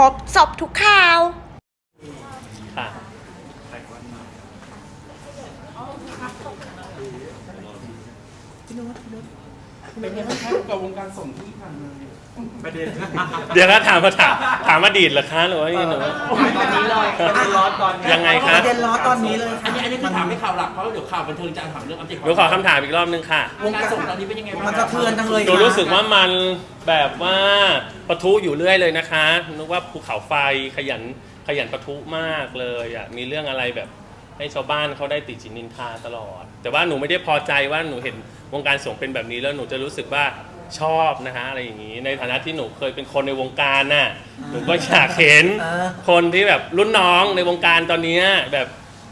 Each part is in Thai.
รบสอบทุกข่าว ค่ะเป็นไงบ้างครับกับวงการส่งที่ผ่านมา ประเด็นเดี๋ยวก็ถามมาถามถามอดีตเหรอคะหรือว่ายังไงหนูวันนี้เลยประเด็นร้อนตอนนี้ยังไงคะประเด็นร้อนตอนนี้เลยอันนี้อันนี้คือถามไม่ข่าวหลักเพราะว่าเดี๋ยวข่าวบันเทิงจะถามเรื่องอัปเดตหนูขอคำถามอีกรอบนึงค่ะ วงการส่งตอนนี้เป็นยังไงบ้างมันสะเทือนจังเลยหนูรู้สึกว่ามันแบบว่าปะทุอยู่เรื่อยเลยนะคะนึกว่าภูเขาไฟขยันขยันปะทุมากเลยอะมีเรื่องอะไรแบบให้ชาวบ้านเขาได้ติฉินนินทาตลอด แต่ว่าหนูไม่ได้พอใจว่าหนูเห็นวงการสงฆ์เป็นแบบนี้แล้วหนูจะรู้สึกว่า ชอบนะคะอะไรอย่างนี้ ในฐานะที่หนูเคยเป็นคนในวงการน่ะหนูก็อยากเห็นเออคนที่แบบรุ่นน้องในวงการตอนเนี้ยแบบ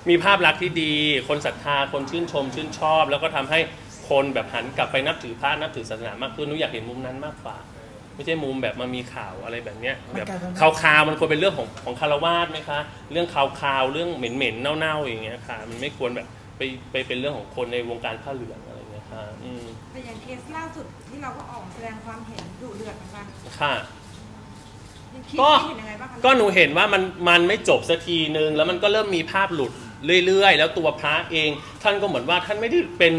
มีภาพลักษณ์ที่ดี คนศรัทธาคนชื่นชม ชื่นชอบ แล้วก็ทำให้คนแบบหันกลับไปนับถือพระนับถือศาสนามากขึ้นหนูอยากเห็นมุมนั้นมากกว่า ไม่ใช่มุมแบบมามีข่าวอะไรแบบเนี้ยมันแบบกลายเป็นข่าวคาวๆมันควรเป็นเรื่องของของคารวาสไหมคะ เรื่องข่าวคาวๆเรื่องเหม็นๆเน่าๆอย่างเงี้ยค่ะ มันไม่ควรแบบไปไปเป็นเรื่องของคนในวงการผ้าเหลืองอะไรอย่างเงี้ยค่ะอืมแต่อย่างเค สล่าสุดที่เราก็ออกมาแสดงความเห็นดุเดือดเหมือนกันค่ะยังคิดก็ คิดเห็นยังไงบ้างคะก็หนูเห็นว่ามันมันไม่จบสักทีนึง แล้วมันก็เริ่มมีภาพหลุดเรื่อย ๆ แล้วตัวพระเอง ท่านก็เหมือนว่าท่านไม่ได้เป็น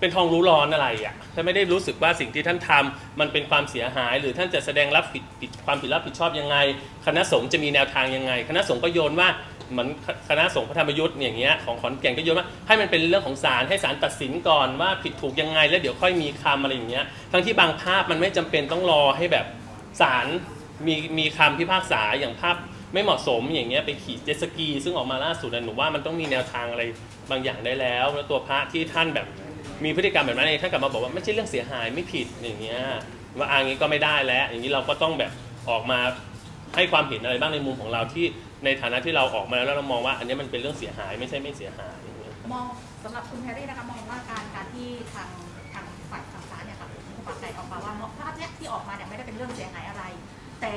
เป็นทองรู้ร้อนอะไรอะท่านไม่ได้รู้สึกว่าสิ่งที่ท่านทำมันเป็นความเสียหาย หรือท่านจะแสดงรับผิดผิดความผิดรับผิดชอบยังไง คณะสงฆ์จะมีแนวทางยังไง คณะสงฆ์ก็โยนว่า เหมือนคณะสงฆ์พระธรรมยุทธ์อย่างเงี้ยของขอนแก่นก็โยนว่าให้มันเป็นเรื่องของศาลให้ศาลตัดสินก่อนว่าผิดถูกยังไง แล้วเดี๋ยวค่อยมีคำอะไรอย่างเงี้ยทั้งที่บางภาพมันไม่จำเป็นต้องรอให้แบบศาลมีมีคำพิพากษาอย่างภาพไม่เหมาะสมอย่างเงี้ยไปขี่เจ็ตสกี ซึ่งออกมาล่าสุดอะหนูว่ามันต้องมีแนวทางอะไรบางอย่างได้แล้ว แล้วตัวพระที่ท่านแบบมีพฤติกรรมแบบนั้นเองท่านกลับมาบอกว่าไม่ใช่เรื่องเสียหายไม่ผิดอย่างเงี้ยว่าอันนี้ก็ไม่ได้แล้ว อย่างนี้เราก็ต้องแบบออกมาให้ความเห็นอะไรบ้างในมุมของเราที่ ในฐานะที่เราออกมาแล้วแล้วเรามองว่า อันนี้มันเป็นเรื่องเสียหายไม่ใช่ไม่เสียหายอย่างเงี้ยมองสำหรับคุณแพรรี่นะคะมองว่าการการที่ทางทางฝ่ายทางศาลเนี่ยค่ะคุณปากใจออกมาว่าภาพเนี้ยที่ออกมาเนี่ยไม่ได้เป็นเรื่องเสียหายอะไร แต่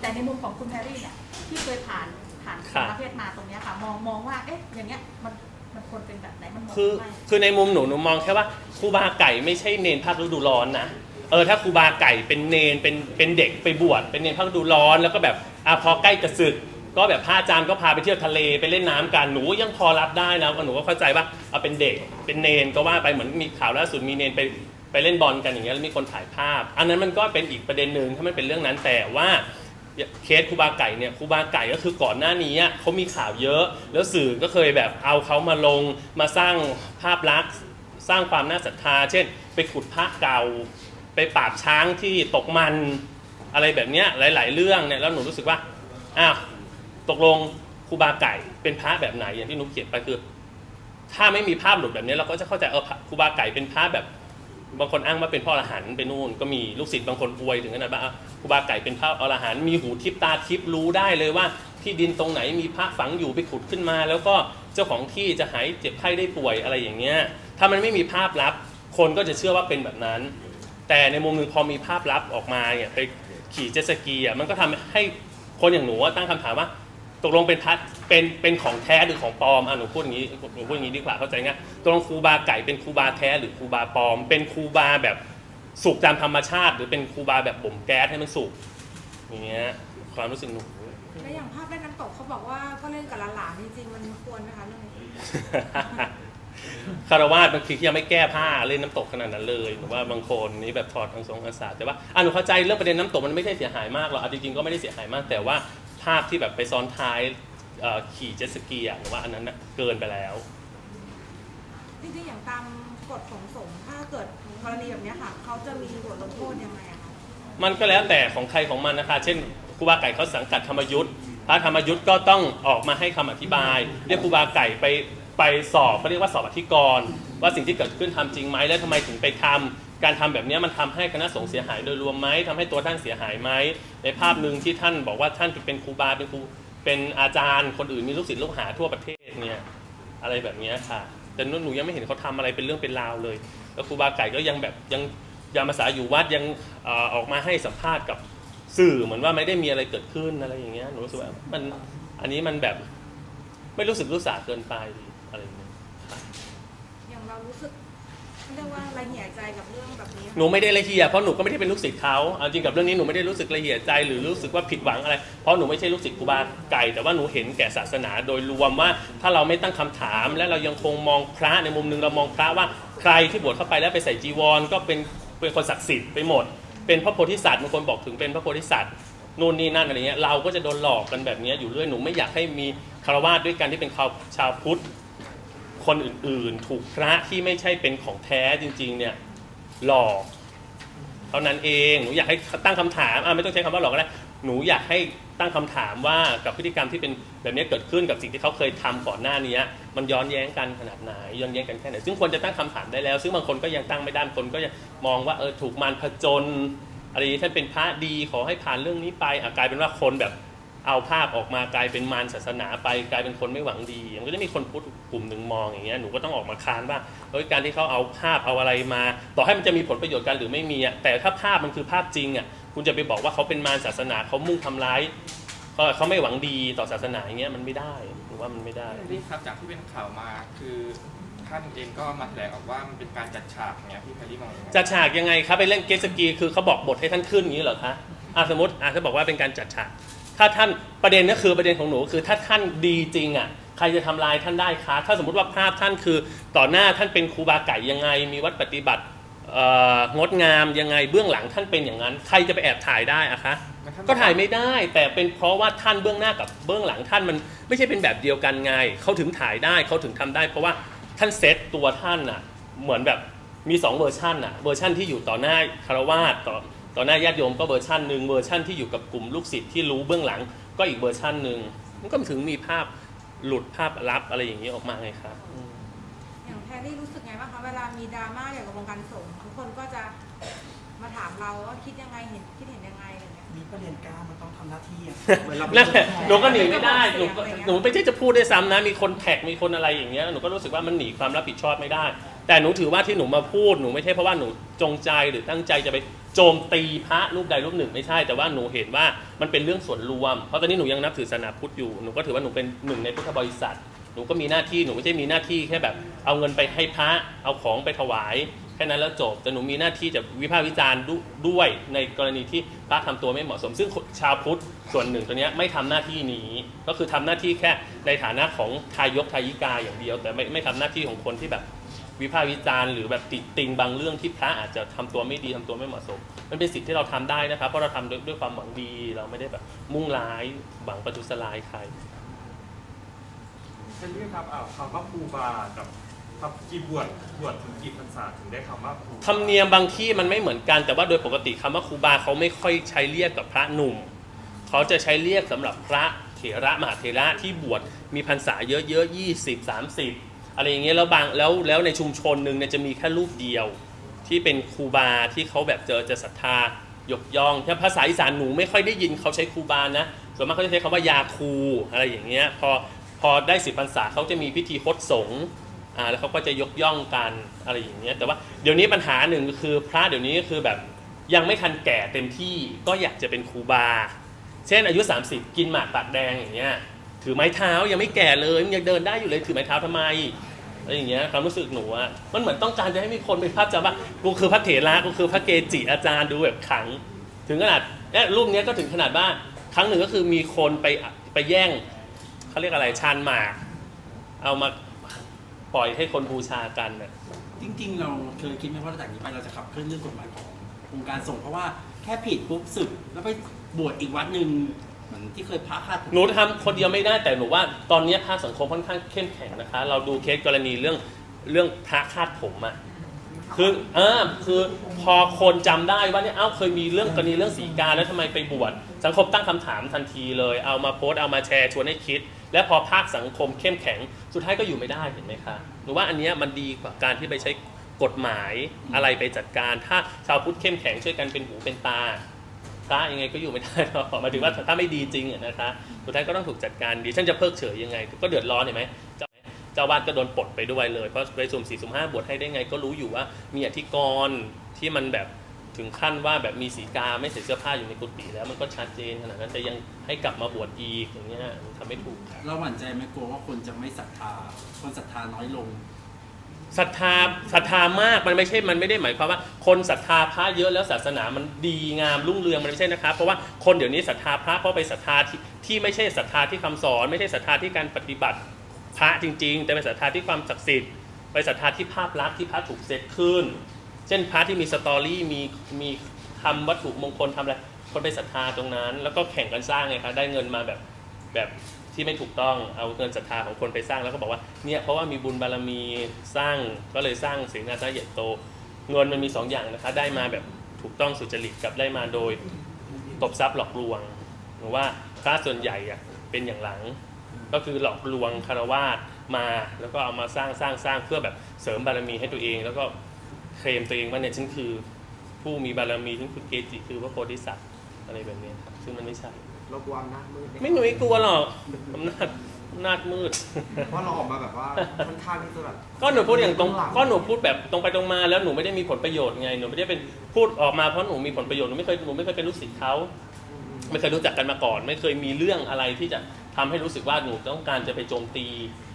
แต่ในมุมของคุณแพรรี่เนี่ยที่เคยผ่านผ่านค่ะประเทศมาตรงเนี้ยค่ะ มองมองว่าเอ๊ะอย่างเงี้ยมันมันควรเป็นแบบไหนมันเหมาะคือไหมคือในมุมหนูหนูมองแค่ว่าครูบาไก่ไม่ใช่เนนภาคฤดูร้อนนะเออถ้าครูบาไก่เป็นเนนเป็นเป็นเด็กไปบวชเป็นเนนภาคฤดูร้อนแล้วก็แบบอะพอใกล้จะศึก ก็แบบพระอาจารย์ก็พาไปเที่ยวทะเลไปเล่นน้ำกันหนูยังพอรับได้นะหนูก็เข้าใจว่าเอาเป็นเด็กเป็นเนนก็ว่าไปเหมือนมีข่าวล่าสุดมีเนนไปไปเล่นบอลกันอย่างเงี้ยแล้วมีคนถ่ายภาพ อันนั้นมันก็เป็นอีกประเด็นหนึ่งถ้ามันเป็นเรื่องนั้นแต่ว่าเคสครูบาไก่เนี่ยครูบาไก่ก็คือก่อนหน้านี้เขามีข่าวเยอะ แล้วสื่อก็เคยแบบเอาเขามาลงมาสร้างภาพลักษณ์สร้างความน่าศรัทธา เช่น ไปขุดพระเก่า ไปปราบช้างที่ตกมันอะไรแบบเนี้ยหลาย ๆ เรื่องเนี่ยแล้วหนูรู้สึกว่าอ้าว ตกลงครูบาไก่เป็นพระแบบไหนอย่างที่หนูเขียนไปคือ ถ้าไม่มีภาพหลุดแบบนี้เราก็จะเข้าใจเออครูบาไก่เป็นพระแบบบางคนอ้างว่าเป็นพ่ออรหันต์ไปนู่นก็มีลูกศิษย์บางคนอวยถึงขนาดว่าครูบาไก่เป็นพระอรหันต์มีหูทิพตาทิพรู้ได้เลยว่า ที่ดินตรงไหนมีพระฝังอยู่ไปขุดขึ้นมา แล้วก็เจ้าของที่จะหายเจ็บไข้ได้ป่วยอะไรอย่างเงี้ยถ้ามันไม่มีภาพลับ คนก็จะเชื่อว่าเป็นแบบนั้น แต่ในมุมหนึ่งพอมีภาพลับออกมาเนี่ยไปขี่เจ็ตสกีอะมันก็ทำให้คนอย่างหนูตั้งคำถามว่า ตกลงเป็นพัดเป็นเป็นของแท้หรือของปลอมอะหนูพูดอย่างนี้หนูพูดอย่างนี้ดีกว่าเข้าใจง่ายตกลงครูบาไก่เป็นครูบาแท้หรือครูบาปลอม เป็นครูบาแบบสุกตามธรรมชาติ หรือเป็นครูบาแบบบ่มแก๊สให้มันสุกอย่างเงี้ยความรู้สึกหนูแล้วอย่างภาพเล่นน้ำตกเขาบอกว่าก็เล่นกับหลานๆจริงๆมันควรไหมคะเรื่องนี้คารวาสบางทีที่ยังไม่แก้ผ้าเล่นน้ำตกขนาดนั้นเลยหรือว่าบางคนนี่แบบถอดอังสงอังสาแต่ว่าอะหนูเข้าใจเรื่องประเด็นน้ำตกมันไม่ใช่เสียหายมากหรอกอะจริงๆก็ไม่ได้เสียหายมาก แต่ว่า ภาพที่แบบไปซ้อนท้ายเอ่อขี่เจ็ตสกีอะหนูว่าอันนั้นน่ะเกินไปแล้ว จริงๆอย่างตามกฎของสงฆ์ถ้าเกิดกรณีแบบเนี้ยค่ะเขาจะมีบทลงโทษยังไงอะคะมันก็แล้วแต่ของใครของมันนะคะ เช่นครูบาไก่เขาสังกัดธรรมยุทธ์พระธรรมยุทธ์ก็ต้องออกมาให้คำอธิบาย เรียกครูบาไก่ไปไปสอบเขาเรียกว่าสอบอธิกรณ์ว่าสิ่งที่เกิดขึ้นทำจริงไหมและทำไมถึงไปทำ การทำแบบนี้มันทำให้คณะสงฆ์เสียหายโดยรวมไหมทำให้ตัวท่านเสียหายไหมในภาพหนึ่งที่ท่านบอกว่าท่านเป็นครูบาเป็นครูเป็นอาจารย์ คนอื่นมีลูกศิษย์ลูกหาทั่วประเทศเนี่ยอะไรแบบนี้ค่ะ แต่นุ่นหนูยังไม่เห็นเขาทำอะไรเป็นเรื่องเป็นราวเลย แล้วครูบาไก่ก็ยังแบบยังยามอาสาอยู่วัดยังออออกมาให้สัมภาษณ์กับสื่อเหมือนว่าไม่ได้มีอะไรเกิดขึ้นอะไรอย่างเงี้ยหนูรู้สึกว่ามันอันนี้มันแบบไม่รู้สึกรู้สาเกินไปอะไรอย่างเงี้ยอย่างเรารู้สึก เรียกว่าละเหี่ยใจกับเรื่องแบบนี้หนูไม่ได้ละเหียเพราะหนูก็ไม่ได้เป็นลูกศิษย์เขาเอาจริงกับเรื่องนี้หนูไม่ได้รู้สึกละเหียใจหรือรู้สึกว่าผิดหวังอะไร เพราะหนูไม่ใช่ลูกศิษย์ครูบาไก่แต่ว่าหนูเห็นแก่ศาสนาโดยรวมว่า ถ้าเราไม่ตั้งคำถาม และเรายังคงมองพระในมุมหนึงเรามองพระว่าใครที่บวชเข้าไปแล้วไปใส่จีวร ก็เป็นเป็นคนศักดิ์สิทธิ์ไปหมด เป็นพระโพธิสัตว์บางคนบอกถึงเป็นพระโพธิสัตว์นู่นนี่นั่นอะไรเงี้ยเราก็จะโดนหลอกกันแบบนี้อยู่เรื่อยหนูไม่อยากให้มีคารวาสด้วยกันที่เป็นชาวพุทธ คนอื่นๆ ถูกพระที่ไม่ใช่เป็นของแท้จริง ๆ เนี่ยหลอกเท่านั้นเองหนูอยากให้ตั้งคำถามอะไม่ต้องใช้คำว่าหลอกก็ได้หนูอยากให้ตั้งคำถามว่ากับพฤติกรรมที่เป็นแบบนี้เกิดขึ้นกับสิ่งที่เขาเคยทำก่อนหน้านี้มันย้อนแย้งกันขนาดไหนย้อนแย้งกันแค่ไหนซึ่งควรจะตั้งคำถามได้แล้ว ซึ่งบางคนก็ยังตั้งไม่ได้คนก็ยังมองว่าเออถูกมารผจญอะไรนี้ท่านเป็นพระดีขอให้ผ่านเรื่องนี้ไปอะกลายเป็นว่าคนแบบ เอาภาพออกมากลายเป็นมารศาสนาไปกลายเป็นคนไม่หวังดี มันก็จะมีคนพุทธกลุ่มหนึ่งมองอย่างเงี้ยหนูก็ต้องออกมาค้านว่าเฮ้ยการที่เขาเอาภาพเอาอะไรมา ต่อให้มันจะมีผลประโยชน์กันหรือไม่มีอะแต่ถ้าภาพมันคือภาพจริงอะคุณจะไปบอกว่าเขาเป็นมารศาสนาเขามุ่งทำร้ายเขาเขาไม่หวังดีต่อศาสนาอย่างเงี้ยมันไม่ได้หนูว่ามันไม่ได้พี่ครับจากที่เป็นข่าวมาคือท่านเองก็มาแถลงออกว่ามันเป็นการจัดฉากเนี่ยพี่แพรรี่มองยังไงจัดฉากยังไงครับไปเล่นเกตสกีคือเขาบอกบทให้ท่านขึ้นอย่างนี้เหรอคะอะสมมติอะถ้าบอกว่าเป็นการจัดฉาก ถ้าท่านประเด็นก็คือประเด็นของหนูคือถ้าท่านดีจริงอะใครจะทำลายท่านได้คะถ้าสมมติว่าภาพท่านคือต่อหน้าท่านเป็นครูบาไก่ยังไง มีวัดปฏิบัติเอ่องดงามยังไงเบื้องหลังท่านเป็นอย่างนั้น ใครจะไปแอบถ่ายได้อะคะก็ถ่ายไม่ได้ แต่เป็นเพราะว่าท่านเบื้องหน้ากับเบื้องหลังท่านมันไม่ใช่เป็นแบบเดียวกันไงเขาถึงถ่ายได้เขาถึงทำได้ เพราะว่าท่านเซตตัวท่านอะเหมือนแบบมีสองเวอร์ชันอะเวอร์ชันที่อยู่ต่อหน้าคารวาสต่อ ต่อหน้าญาติโยมก็เวอร์ชันหนึ่งเวอร์ชันที่อยู่กับกลุ่มลูกศิษย์ที่รู้เบื้องหลัง ก็อีกเวอร์ชันหนึ่งมันก็ถึงมีภาพหลุดภาพลับอะไรอย่างนี้ออกมาไงครับอืมอย่างแพรรี่รู้สึกไงบ้างคะเวลามีดราม่าเกี่ยวกับวงการสงฆ์ทุกคนก็จะมาถามเราว่าคิดยังไงเห็นคิดเห็นยังไงอะไรเงี้ยมีประเด็นกล้ามันต้องทำหน้าที่อะเหมือนเรานั่นแหละหนูก็หนีไม่ได้เสีหนูยงก็อะไรเงี้ยหนูไม่ใช่จะพูดได้วยซ้ำนะ มีคนแท็กมีคนอะไรอย่างเงี้ยหนูก็รู้สึกว่ามันหนีความรับผิดชอบไม่ได้ แต่หนูถือว่าที่หนูมาพูดหนูไม่ใช่เพราะว่าหนูจงใจหรือตั้งใจจะไปโจมตีพระรูปใดรูปหนึ่งไม่ใช่ แต่ว่าหนูเห็นว่ามันเป็นเรื่องส่วนรวม เพราะตอนนี้หนูยังนับถือศาสนาพุทธอยู่หนูก็ถือว่าหนูเป็นหนึ่งในพุทธบริษัทหนูก็มีหน้าที่หนูไม่ใช่มีหน้าที่แค่แบบ เอาเงินไปให้พระเอาของไปถวายแค่นั้นแล้วจบแต่หนูมีหน้าที่จะวิพากษ์วิจารณ์ด้วยในกรณีที่พระทำตัวไม่เหมาะสม ซึ่งชาวพุทธส่วนหนึ่งตัวนี้ไม่ทำหน้าที่นี้ ก็คือทำหน้าที่แค่ในฐานะของทายกทายิกาอย่างเดียว แต่ไม่ไม่ทำหน้าที่ของคนที่แบบ วิพากษ์วิจารณ์หรือแบบติติงบางเรื่องที่พระอาจจะทำตัวไม่ดีทำตัวไม่เหมาะสม มันเป็นสิทธิ์ที่เราทำได้นะครับ เพราะเราทำด้วยด้วยความหวังดี เราไม่ได้แบบมุ่งร้ายหวังประทุษร้ายใครเป็นเรื่องครับอ่าคำว่าครูบากับครับกี่บวชบวชถึงกี่พรรษาถึงได้คำว่าครูธรรมเนียมบางที่มันไม่เหมือนกันแต่ว่าโดยปกติคำว่าครูบาเขาไม่ค่อยใช้เรียกกับพระหนุ่ม เขาจะใช้เรียกสำหรับพระเถระมหาเถระที่บวชมีพรรษาเยอะๆยี่สิบสามสิบ อะไรอย่างเงี้ยแล้วบางแล้วแล้วในชุมชนหนึ่งเนี่ยจะมีแค่รูปเดียว ที่เป็นครูบาที่เขาแบบเจอจะศรัทธายกย่องถ้าภาษาอีสานหนูไม่ค่อยได้ยินเขาใช้ครูบานะส่วนมากเขาจะใช้คำว่ายาครูอะไรอย่างเงี้ยพอพอได้สิบพรรษาเขาจะมีพิธีคดสงอ่าแล้วเขาก็จะยกย่องกันอะไรอย่างเงี้ยแต่ว่าเดี๋ยวนี้ปัญหาหนึ่งก็คือพระเดี๋ยวนี้ก็คือแบบยังไม่ทันแก่เต็มที่ก็อยากจะเป็นครูบา เช่นอายุ 30 กินหมากปากแดงอย่างเงี้ย ถือไม้เท้ายังไม่แก่เลยมันยังเดินได้อยู่เลยถือไม้เท้าทำไมอะไรอย่างเงี้ยความรู้สึกหนูอะมันเหมือนต้องการจะให้มีคนเป็นภาพจำว่ากูคือพระเถระกูคือพระเกจิอาจารย์ดูแบบขัง ถึงขนาดเนี่ยรูปเนี้ยก็ถึงขนาดว่าครั้งหนึ่งก็คือมีคนไปไปแย่งเขาเรียกอะไรชานหมากเอามาปล่อยให้คนบูชากันน่ะจริง ๆ เราเคยคิดไหมว่าจากนี้ไปเราจะขับเคลื่อนเรื่องกฎหมายของวงการส่งฆ์เพราะว่าแค่ผิดปุ๊บสึกแล้วไปบวชอีกวัดหนึ่ง มือนที่เคยพระคาดหนูทำคนเดียวไม่ได้แต่หนูว่า ตอนนี้ภาคสังคมค่อนข้างเข้มแข็งนะคะ เราดูเคสกรณีเรื่องเรื่องพระคาดผมอะคือเออคือพอคนจำได้ว่าเนี่ยเอ้าเคยมีเรื่องกรณีเรื่องสีกาแล้วทำไมไปบวชสังคมตั้งคำถามทันทีเลย เอามาโพสต์เอามาแชร์ชวนให้คิด และพอภาคสังคมเข้มแข็ง สุดท้ายก็อยู่ไม่ได้เห็นไหมคะหนูว่าอันเนี้ยมันดีกว่าการที่ไปใช้กฎหมายอะไรไปจัดการ ถ้าชาวพุทธเข้มแข็งช่วยกันเป็นหูเป็นตา พระยังไงก็อยู่ไม่ได้หรอกหมายถึงว่าถ้าไม่ดีจริงอะนะคะสุดท้ายก็ต้องถูกจัดการดีฉันจะเพิกเฉยยังไง ก็เดือดร้อนเห็นไหมเจ้าเจ้าบ้านก็โดนปลดไปด้วยเลย เพราะไปสุ่มสี่สุ่มห้าบวชให้ได้ไงก็รู้อยู่ว่ามีอธิกรณ์ที่มันแบบถึงขั้นว่าแบบมีสีกาไม่ใส่เสื้อผ้าอยู่ในกุฏิแล้วมันก็ชัดเจนขนาดนั้นแต่ยังให้กลับมาบวชอีกอย่างเงี้ยทำไม่ถูกเราหวั่นใจไหมกลัวว่าคนจะไม่ศรัทธาคนศรัทธาน้อยลง ศรัทธาศรัทธามากมันไม่ใช่มันไม่ได้หมายความว่า คนศรัทธาพระเยอะแล้วศาสนามันดีงามรุ่งเรืองมันไม่ใช่นะครับ เพราะว่าคนเดี๋ยวนี้ศรัทธาพระเพราะไปศรัทธาที่ที่ไม่ใช่ศรัทธาที่คำสอน ไม่ใช่ศรัทธาที่การปฏิบัติพระจริง ๆ แต่เป็นศรัทธาที่ความศักดิ์สิทธิ์ไปศรัทธาที่ภาพลักษณ์ที่พระถูกเซตขึ้น เช่นพระที่มีสตอรี่มีมีทำวัตถุมงคลทำอะไรคนไปศรัทธาตรงนั้น แล้วก็แข่งกันสร้างไงครับได้เงินมาแบบแบบ ที่ไม่ถูกต้องเอาเงินศรัทธาของคนไปสร้างแล้วก็บอกว่าเนี่ยเพราะว่ามีบุญบารมีสร้างก็เลยสร้างสิ่งนาฏใหญ่โตเงินมันมีสองอย่างนะคะ ได้มาแบบถูกต้องสุจริตกับได้มาโดยตบทรัพย์หลอกลวงหรือว่าพระส่วนใหญ่อะเป็นอย่างหลัง ก็คือหลอกลวงคารวาสมาแล้วก็เอามาสร้างสร้างสร้างเพื่อแบบเสริมบารมีให้ตัวเอง แล้วก็เคลมตัวเองว่าเนี่ยฉันคือผู้มีบารมีฉันคือเกจิคือพระโพธิสัตว์อะไรแบบนี้ครับซึ่งมันไม่ใช่ เรากลัวอำนาจมืดหไม่หนุ่ยกลัวหรอกอำนาจอำนาจมืด เพราะเราออกมาแบบว่าค่อนข้างที่จะแบบก็หนูพูดอย่างตรงหลังก็หนูพูดแบบตรงไปตรงมาแล้วหนูไม่ได้มีผลประโยชน์ไงหนูไม่ได้เป็นพูดออกมาเพราะหนูมีผลประโยชน์หนูไม่เคยหนูไม่เคยเป็นลูกศิษย์เขาไม่เคยรู้จักกันมาก่อน ไม่เคยมีเรื่องอะไรที่จะทำให้รู้สึกว่าหนูต้องการจะไปโจมตี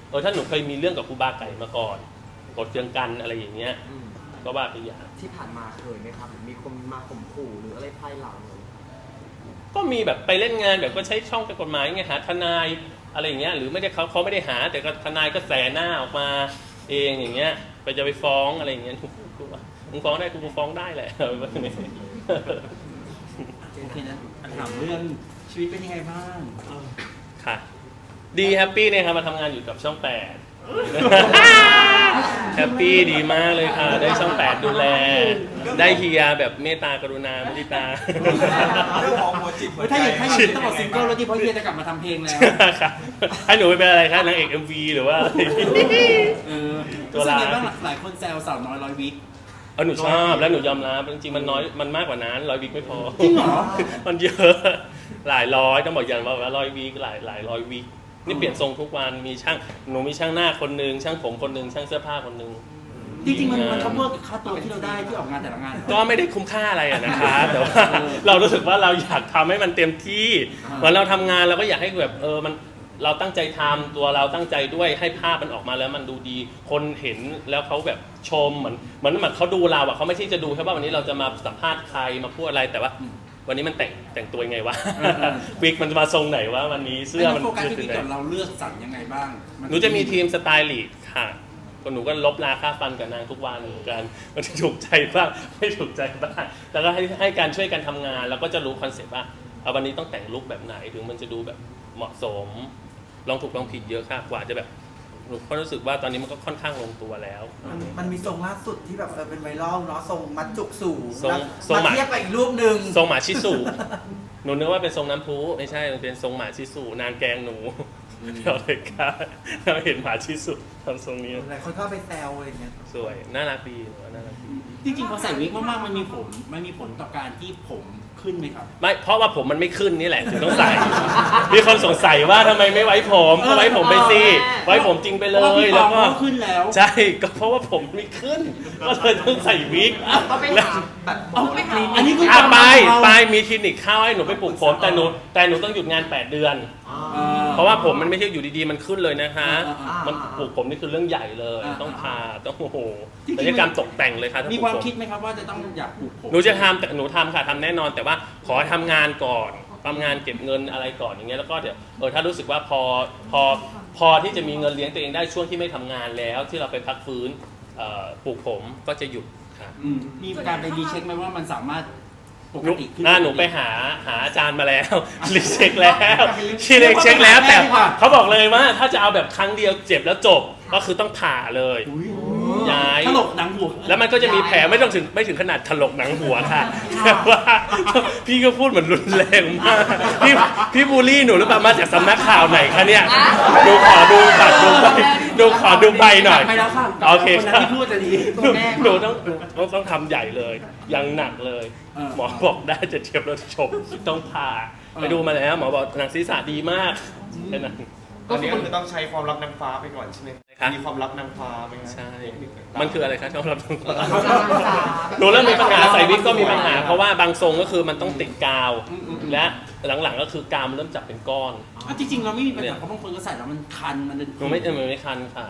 เออถ้าหนูเคยมีเรื่องกับครูบาไก่มาก่อนกดเคืองกันอะไรอย่างเงี้ยอืมก็ว่าไปอย่างที่ผ่านมาเคยไหมครับ มีคนมาข่มขู่หรืออะไรภายหลังเลย ก็มีแบบไปเล่นงานแบบก็ใช้ช่องทางกฎหมายไงหาทนายอะไรอย่างเงี้ยหรือไม่ได้เขาเขาไม่ได้หา แต่ก็ทนายก็แสหน้าออกมาเองอย่างเงี้ย ไปจะไปฟ้องอะไรอย่างเงี้ยกูว่ามึงฟ้องได้กูฟ้องได้แหละโอเคนะถามเรื่องชีวิตเป็นยังไงบ้างค่ะ ดีแฮปปี้เนี่ยครับมาทำงานอยู่กับช่องแปด แฮปปี้ดีมากเลยค่ะ ได้ช่องแปดดูแล ได้เฮียแบบเมตตากรุณามุทิตา เรื่องของหัวจิตหัวเฮ้ยใจถ้าอย่างถ้าอย่างนี้ต้องบอกซิงเกิลแล้วที่เพราะเฮียจะกลับมาทำเพลงแล้วครับให้หนูไปเป็นอะไรคะนางเอก MV หรือว่าอะไร เออตัรู้วสึกร้ายไงบ้างหลายคนแซวสาวน้อยร้อยวิก เออหนูชอบแล้วหนูยอมรับจริงๆมันน้อยมันมากกว่านั้นร้อยวิกไม่พอจริงเหรอ มันเยอะ หลายร้อยต้องบอกอย่างว่าร้อยวิกหลายหลายร้อยวิก นี่เปลี่ยนทรงทุกวันมีช่างหนูมีช่างหน้าคนหนึ่งช่างผมคนหนึ่งช่างเสื้อผ้าคนหนึ่งจริงๆมันมันคัพเวอร์กับค่าตัวที่เราได้ที่ออกงานแต่ละงานเหรอ ก็ไม่ได้คุ้มค่าอะไรอะนะคะ แต่ว่าเรารู้สึกว่าเราอยากทำให้มันเต็มที่อ่า เหมือนเราทำงานเราก็อยากให้แบบเออมันเราตั้งใจทำตัวเราตั้งใจด้วยให้ภาพมันออกมาแล้วมันดูดี คนเห็นแล้วเขาแบบชมเหมือนเหมือนเหมือนเขาดูเราอะเขาไม่ใช่จะดูแค่ว่าวันนี้เราจะมาสัมภาษณ์ใครมาพูดอะไรแต่ว่า วันนี้มันแต่งแต่งตัวยังไงวะวิกมันจะมาทรงไหนวะวันนี้เสื้อมันโฟกัสที่คือวิกไหนก่อนเราเลือกสรรยังไงบ้าง หนูจะมีทีมสไตลิสต์ค่ะก็หนูก็ลบราค่าฟันกับนางทุกวันเหมือนกันมันจะถูกใจบ้างไม่ถูกใจบ้างแล้วก็ให้ให้การช่วยกันทำงาน แล้วก็จะรู้คอนเซ็ปต์ว่าเอาวันนี้ต้องแต่งลุคแบบไหนถึงมันจะดูแบบเหมาะสมลองถูกลองผิดเยอะค่ะกว่าจะแบบ หนูก็รู้สึกว่าตอนนี้มันก็ค่อนข้างลงตัวแล้ว มันมันมีทรงล่าสุดที่แบบเออเป็นไวรัลเนาะทรงมัดจุกสูงทรงแล้วทรงหมา มาเทียบกับอีกรูปหนึ่งทรงหมาชิสุหนูนึกว่าเป็นทรงน้ำพุไม่ใช่มันเป็นทรงหมาชิสุนางแกงหนูเดี๋ยวเลยค่ะเราเห็นหมาชิสุทำทรงนี้ หลายคนก็เอาไปแซวอะไรอย่างเงี้ย สวยน่ารักดีหนูว่าน่ารักดี จริงๆพอใส่วิกมากๆมันมีผลมันมีผลต่อการที่ผม ขึ้นไหมครับ ไม่เพราะว่าผมมันไม่ขึ้นนี่แหละถึงต้องใส่ มีคนสงสัยว่าทำไมไม่ไว้ผมก็ไว้ผมไปสิไว้ผมจริงไปเลเพราะว่ายพี่ปแล้อวงก็เขาขึ้นแล้ว ใช่ก็เพราะว่าผมไม่ขึ้น ก็เลยต้องใส่วิกก็ไปแล้วหาแบบเอาไม่อันนี้คืออะไปเอาไปมีคลินิกเข้าให้หนูไปปลูกผมแต่หนูแต่หนูต้องหยุดงาน 8 เดือน เออเพราะว่าผมมันไม่ใช่อยู่ดีๆมันขึ้นเลยนะคะ อ่าอ่าอ่ามันปลูกผมนี่คือเรื่องใหญ่เลย อ่าต้องพาต้องโอ้โหจริงๆ ศัลยกรรมตกแต่งเลยค่ะถ้าปมีลูกความผมคิดไหมครับว่าจะต้องอยากปลูกผมหนูจะทำแต่หนูทำค่ะทำแน่นอน แต่ว่าขอทำงานก่อนทำงานเก็บเงินอะไรก่อนอย่างเงี้ยแล้วก็เดี๋ยวเออถ้ารู้สึกว่าพอพอพอที่จะมีเงินเลี้ยงตัวเองได้ช่วงที่ไม่ทำงานแล้ว ที่เราไปพักฟื้นเอ่อปลูกผมก็จะหยุดค่ะ อืมมีการไปรีเช็คไหมว่ามันสามารถ ปหกนูติขึ้นอ่าหนูไปหาหาอาจารย์มาแล้ว รีเช็คแล้วชีเช็คแล้วแต่ดีกว่าเขาบอกเลยว่าถ้าจะเอาแบบครั้งเดียวเจ็บแล้วจบ ก็คือต้องผ่าเลยอุ๊ยย้ายถลกหนังหัว แล้วมันก็จะมีแผลไม่ต้องถึงไม่ถึงขนาดถลกหนังหัวค่ะแต่ว่าพี่ก็พูดเหมือนรุนแรงมากพี่พี่บูลลี่หนูหรือเปล่ามาจากสำนักข่าวไหนคะเนี่ยดูขอดูบัตรดูใบดูขอดูใบหน่อย ไปแล้วค่ะโอเคคนคนั้รับนที่พูดจะดี หนูหนูต้องหนูต้องทำใหญ่เลย ยังหนักเลย เออหมอบอกได้จะเจ็บแล้วจบต้องผ่าเออ ไปดูมาแล้ว หมอบอกหนังศีรษะดีมากแค่นั้น ตอนนี้ก็คือต้องใช้ความลับนางฟ้าไปก่อนใช่ไหมครับ มีความลับนางฟ้าไหมครับใช่ มันคืออะไรครับชอบรับหนูเริ่มมีปัญหาใส่วิกก็มีปัญหา เพราะว่าบางทรงก็คือมันต้องติดกาว และ หลังๆก็คือกรามเริ่มจับเป็นก้อนอะจริงๆ เราไม่มีปัญหาเพราะบางคนก็ใส่แล้วมันคันมันเป็นหนูไม่เออมันไม่คันค่ะ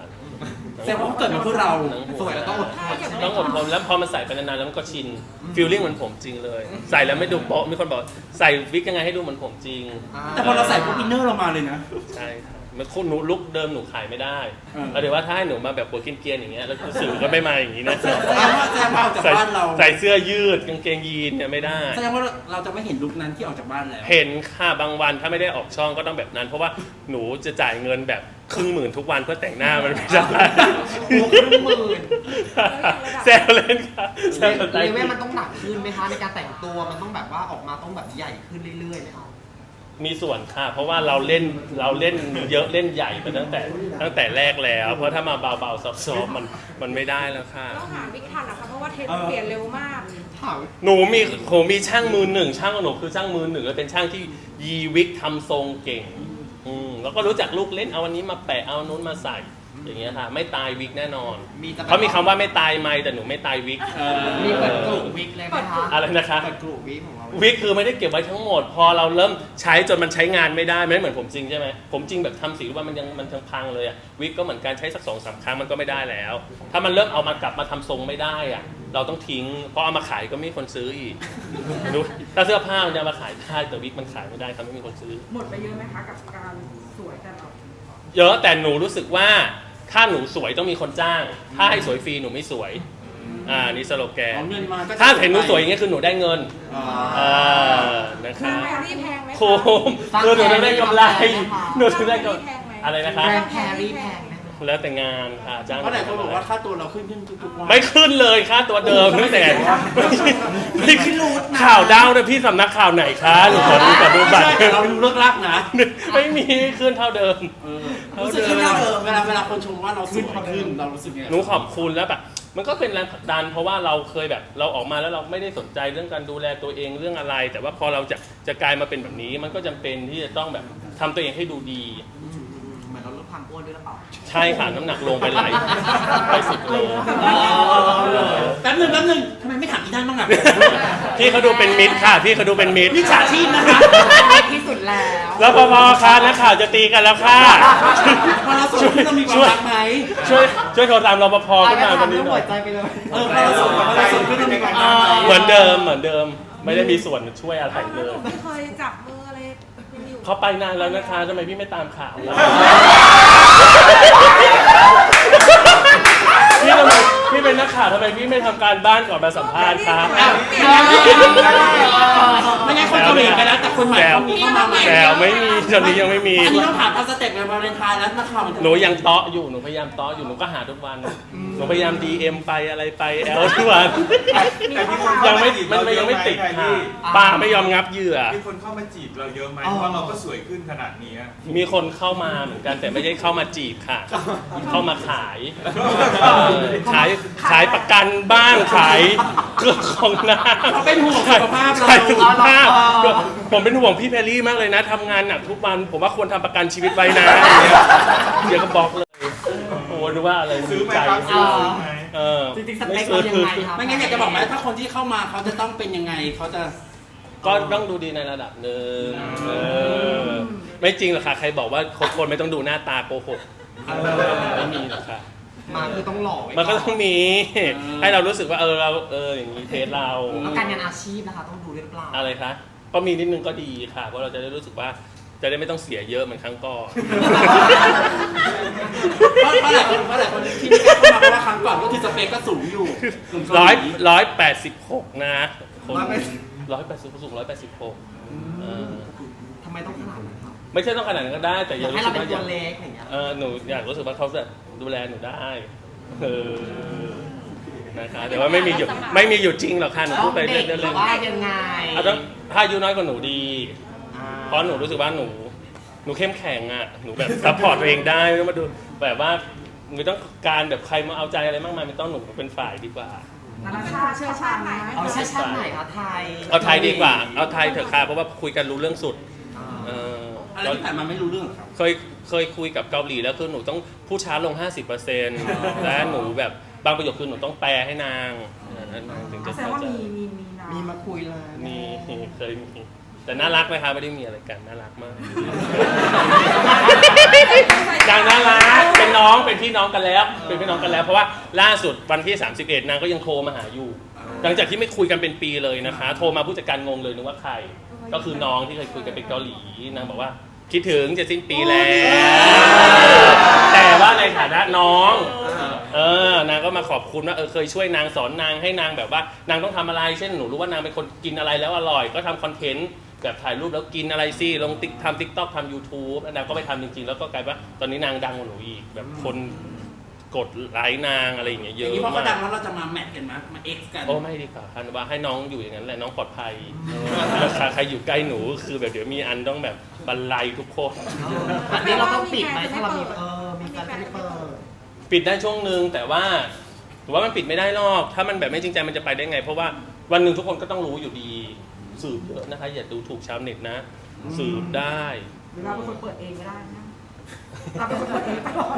แสดงว่าเขาเกิดมาเพื่อเราสวยแล้วต้องอดทนต้องอดทนแล้วพอมันใส่ไปนานๆแล้วมันก็ชินฟีลลิ่งเหมือนผมจริงเลย ใส่แล้วไม่ดูโป๊ะมีคนบอกใส่วิกยังไงให้ดูเหมือนผมจริงแต่พอเราใส่ปุ๊บอินเนอร์เรามาเลยนะ ใช่ค่ะมันคุณหนูลุกเดิมหนูขายไม่ได้เออแล้วเดี๋ยวว่าถ้าให้หนูมาแบบหัวเกรียนๆอย่างเงี้ยแล้วสื่อก็ไม่มาอย่างนี้นะแสดงว่าแสดงว่าออกจากใส่บ้านเราใส่เสื้อยืดกางเกงยีนเนี่ยไม่ได้ แสดงว่าเราจะไม่เห็นลุคนั้นที่ออกจากบ้านแล้ว เห็นค่ะบางวันถ้าไม่ได้ออกช่องก็ต้องแบบนั้น เพราะว่าหนูจะจ่ายเงินแบบครึ่งหมื่นทุกวันเพื่อแต่งหน้ามันไม่ได้โอ้โหครึ่งหมื่น แซวเล่นค่ะแซวเลเล่นเวลมันต้องหนักขึ้นไหมคะในการแต่งตัวมันต้องแบบว่าออกมาต้องแบบใหญ่ขึ้นเรื่อยๆไหมคะ มีส่วนค่ะ เพราะว่าเราเล่นเราเล่นเยอะเล่นใหญ่มาตั้งแต่ตั้งแต่แรกแล้ว เพราะถ้ามาเบาๆซอฟๆมันมันไม่ได้แล้วค่ะ ต้องหาวิกทันเหรอคะเพราะว่าเทรนด์เปลี่ยนเร็วมาก ถามหนูมีโหมีช่างมือหนึ่งช่างของหนูคือช่างมือหนึ่งแล้วเป็นช่างที่ยีวิกทำทรงเก่ง อืมแล้วก็รู้จักลูกเล่นเอาอันนี้มาแปะเอาอันนู้นมาใส่ อย่างเงี้ยค่ะ ไม่ตายวิกแน่นอนมีจะแบบเขามีคำว่าไม่ตายไม่แต่หนูไม่ตายวิกมีเปิดกลุ่มวิกเลยไหมคะอะไรนะคะ เปิดกลุ่มวิกของเราวิกคือไม่ได้เก็บไว้ทั้งหมด พอเราเริ่มใช้จนมันใช้งานไม่ได้ไม่เหมือนผมจริงใช่ไหมผมจริงแบบทำสีว่ามันยังมันยังพังเลยอะวิกก็เหมือนการใช้สักสองสามครั้งมันก็ไม่ได้แล้ว ถ้ามันเริ่มเอามากลับมาทำทรงไม่ได้อะเราต้องทิ้งเพราะเอามาขายก็ไม่มีคนซื้ออีกดูถ้าเสื้อผ้ามันจะเอามาขายได้แต่วิกมันขายไม่ได้ครับไม่มีคนซื้อ หมดไปเยอะไหมคะกับการสวยแต่เรา เยอะแต่หนูรู้สึกว่า ถ้าหนูสวยต้องมีคนจ้าง ถ้าให้สวยฟรีหนูไม่สวย อ่านี่สโลแกน เอาเงินมาก็จะถ้าเห็นหนูสวยอย่างเงี้ยคือหนูได้เงินอ่า อ่านะคะแพรรี่แพงไหมคะคุ้มคือหนูถึงได้กำไรหนูถึงได้กำไรแพงไหมอะไรนะคะแบรนด์แพรรี่แพงไหมคะ แล้วแต่งานค่ะจ้างเพราะหลายคนบอกว่าค่าตัวเราขึ้นขึ้นทุกๆวัน ไม่ขึ้นเลยค่าตัวเดิมตั้งแต่ไม่ขึ้นข่าวดาวนะพี่สำนักข่าวไหนคะหนูขอดูขอดูบัตรใช่แต่เราเลิกลักนะ ไม่มีขึ้นเท่าเดิมเออรู้สึกยังไงเวลาเวลาคนชมว่าเราสวยขึ้นเรารู้สึกยังไงหนูขอบคุณแล้วแบบมันก็เป็นแรงผลักดันเพราะว่าเราเคยแบบเราออกมาแล้วเราไม่ได้สนใจเรื่องการดูแลตัวเองเรื่องอะไร แต่ว่าพอเราจะจะกลายมาเป็นแบบนี้ มันก็จำเป็นที่จะต้องแบบทำตัวเองให้ดูดี ใช่ค่ะน้ำหนักลงไปหลายไปสิบโลแป๊บหนึงแป๊บหนึงทำไมไม่ถามอีนั่นบ้างอะพี่เขาดูเป็นมิตรค่ะ พี่เขาดูเป็นมิตร มิจฉาชีพนะคะที่สุดแล้วแล้วพอพอค่ะนักข่าวจะตีกันแล้วค่ะ พอเราสวยขึ้นเรามีความรักไหมช่วยช่วยโทรตามรปภเอาขึ้นไปมาวันทำนี้เรื่องหน่หัอวยใจไปเลยเออพอเราสวยพอเราสวยขึ้นเรามีความรักไหม เหมือนเดิมเหมือนเดิม ไม่ได้มีส่วนช่วยอะไรเลยไม่เคยจับมืออะไรกันอยู่เขาไปนานแล้วนะคะทำไมพี่ไม่ตามข่าวล่ะพี่ทำไม พี่เป็นนักข่าวทำไมพี่ไม่ทำการบ้านก่อนมาสัมภาษณ์คะไม่งั้นคนเกาหลีไปแล้วแต่คนใหม่เขามีเข้ามาใหม่แซวไม่มีตอนนี้ยังไม่มี อันนี้ต้องถามตอนสเต็ปในวาเลนไทน์แล้วนักข่าวมันหนูยังเตาะอยู่ หนูพยายามเตาะอยู่ หนูก็หาทุกวัน หนูพยายาม DM ไปอะไรไปแอลทุกวันแต่มีคนยังไม่เข้าาจีบมันเรายังไม่ติดเยอะหค่ะแพรรี่ป้าไม่ยอมงับเหยื่อ มีคนเข้ามาจีบเราเยอะไหมอ๋อเพราะเราก็สวยขึ้นขนาดนี้อะมีคนเข้ามาเหมือนกันแต่ไม่ได้เข้ามาจีบค่ะ เข้ามาขายเออขายขายประกันบ้างขายเครื่องของหน้าเขาเป็นห่วงสุขภาพเราขายสุขภาพผมเป็นห่วงพี่แพรรี่มากเลยนะทำงานหนักทุกวัน ผมว่าควรทำประกันชีวิตไว้นะอย่างเงี้ยเดี๋ยวก็บล็อกเลยโอ้ดูว่าอะไรซื้อไหมใจครับซื้อซื้อไหมเออจริงๆสเปคเรายังไงครับไม่งั้นอยากจะบอกไหมถ้าคนที่เข้ามาเขาจะต้องเป็นยังไงเขาจะ ก็ต้องดูดีในระดับหนึ่งเออไม่จริงหรอกค่ะ ใครบอกว่าคนคนไม่ต้องดูหน้าตาโกหกไม่มีหรอกค่ะ มาคือต้องหล่อไว้มันก็ต้องมีอืมให้เรารู้สึกว่าเออเราเอออย่างนี้เทสเราแล้วการงานอาชีพนะคะต้องดูด้วยหรือเปล่าอะไรคะก็มีนิดนึงก็ดีค่ะ เพราะเราจะได้รู้สึกว่าจะได้ไม่ต้องเสียเยอะเหมือนครั้งก่อนเพราะเพราะหลายคนเพราะหลายคนที่ไม่กล้าเข้ามาเพราะว่าครั้งก่อนก็คือสเปคก็สูงอยู่หนุ่มเการ้อยหลีร้อยแปดสิบหกนะคนร้อยแปดสิบร้อยแปดสิบสูงร้อยแปดสิบหกทำไมต้องขนาดนั้นครับ ไม่ใช่ต้องขนาดนั้นก็ได้ แต่อากอยายให้รู้สึเรากเป็นว่าอตัยาวกเล็กอย่างเงี้ยเออหนูอยากรู้สึกว่าเขาแบบ ดูแลหนูได้เออนะคะแต่ว่าไม่มีอยู่ไม่มีอยู่จริงหรอกค่ะหนูต้พูอดงไปเด็เรื่กหรืออยว่ายังไงๆเอาต้องถ้าอายุน้อยกว่าหนูดีอ่าเพราะหนูรู้สึกว่าหนู หนูเข้มแข็งอะ หนูแบบซัพพอร์ตตัวเองได้ไม่ต้องมาดูแบบว่าหนูต้องการแบบใครมาเอาใจอะไรมากมายไม่ต้องหนูเป็นฝ่ายดีกว่า นานาชาติเชี่ยวชาญไหมเอาใช่ชาติไหนคะไทยเอาไทยดีกว่า เอาไทยเถอะค่ะเพราะว่าคุยกันรู้เรื่องสุดอ่าเอ ออะไรที่ผ่านมาไม่รู้เรื่องเหรอครับ เคยเคยคุยกับเกาหลีแล้วคือหนูต้องพูดช้าลง 50%และหนูแบบบางประโยคคือหนูต้องแปลให้นางนั้นนางถึงจะแสดงเข้าว่าใจมีมีมีน้ำมีมาคุยเลย มีเคยมีอแต่น่ารักนะคะไม่ได้มีอะไรกันน่ารักมาก นางน่ารักเป็นน้องเป็นพี่น้องกันแล้ว เป็นพี่น้องกันแล้วเพราะว่าล่าสุดวันที่ 31 นางก็ยังโทรมาหาอยู่ หลังจากที่ไม่คุยกันเป็นปีเลยนะคะ โทรมาผู้จัดการงงเลยนึกว่าใคร ก็คือน้องที่เคยคุยกันเป็นเกาหลีนางบอกว่า คิดถึงจะสิ้นปีแล้ว แต่ว่าในฐานะน้อง เออนางก็มาขอบคุณว่าเออเคยช่วยนางสอนนางให้นางแบบว่านางต้องทำอะไร เช่นหนูรู้ว่านางเป็นคนกินอะไรแล้วอร่อย ก็ทำคอนเทนต์แบบถ่ายรูปแล้วกินอะไรสิลงติ๊กทำติ๊กต็อกทำยูทูบแล้วนางก็ไปทำจริงๆ แล้วก็กลายว่าตอนนี้นางดังกว่าหนูอีกแบบคนกดไลค์นางอะไรอย่างเงี้ยอเยย่าอะงนี้พอเขามาดังก แล้วเราจะมาแมทกันไหมมาเอ็กซ์กัน โอ้ไม่ดีกว่าคันว่าให้น้องอยู่อย่างนั้นแหละน้องปลอดภัยใครใครอยู่ใกล้หนูคือแบบเดี๋ยวมีอันต้องแบบ บรรลัยทุกคน อันนี้เราต้องปิดไหมถ้าเรามีเออมีการไม่เปิดปิดได้ช่วงหนึ่งแต่ว่าถือว่ามันปิดไม่ได้หรอก ถ้ามันแบบไม่จริงใจมันจะไปได้ไง เพราะว่าวันหนึ่งทุกคนก็ต้องรู้อยู่ดี สืบเยอะนะคะ อย่าดูถูกชาวเน็ตนะ สืบได้เวลาเป็นคนเปิดเองไม่ได้นะเราเป็นคนเปิดเองตลอด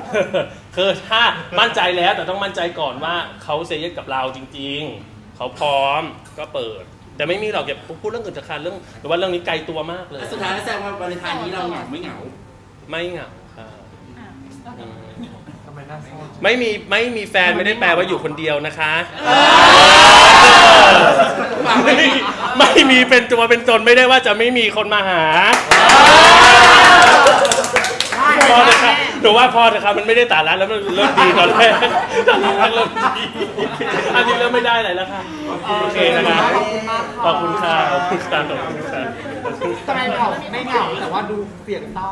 คือถ้ามั่นใจแล้วแต่ต้องมั่นใจก่อนว่าเขาเซเยสกับเราจริง ๆ เขาพร้อมก็เปิด แต่ไม่มีหรอกอย่าพูดเรื่องอื่นจะขาดเรื่องแต่ว่าเรื่องนี้ไกลตัวมากเลย สุดท้ายแล้วแสดงว่าวาเลนไทน์นี้เราเหงาไม่เหงา ไม่เหงาค่ะอะแล้วอืมทำไมน่าเศร้าไม่มีไม่มีแฟนไม่ได้แปลว่าอยู่คนเดียวนะคะไม่ไม่มีเป็นตัวเป็นตนไม่ได้ว่าจะไม่มีคนมาหาพอเถอะครับ หนูว่าพอเถอะครับมันไม่ได้ตาละแล้วมันเริ่มดีตอนแรกตอนแรกเริ่มดีอันนี้เริ่มไม่ได้อะไรแล้วค่ะโอเคนะครับ ขอบคุณค่ะขอบคุณค่ะขอบคุณค่ะ ทำไมเหงาไม่เหงาแต่ว่าดูเสียงเศร้า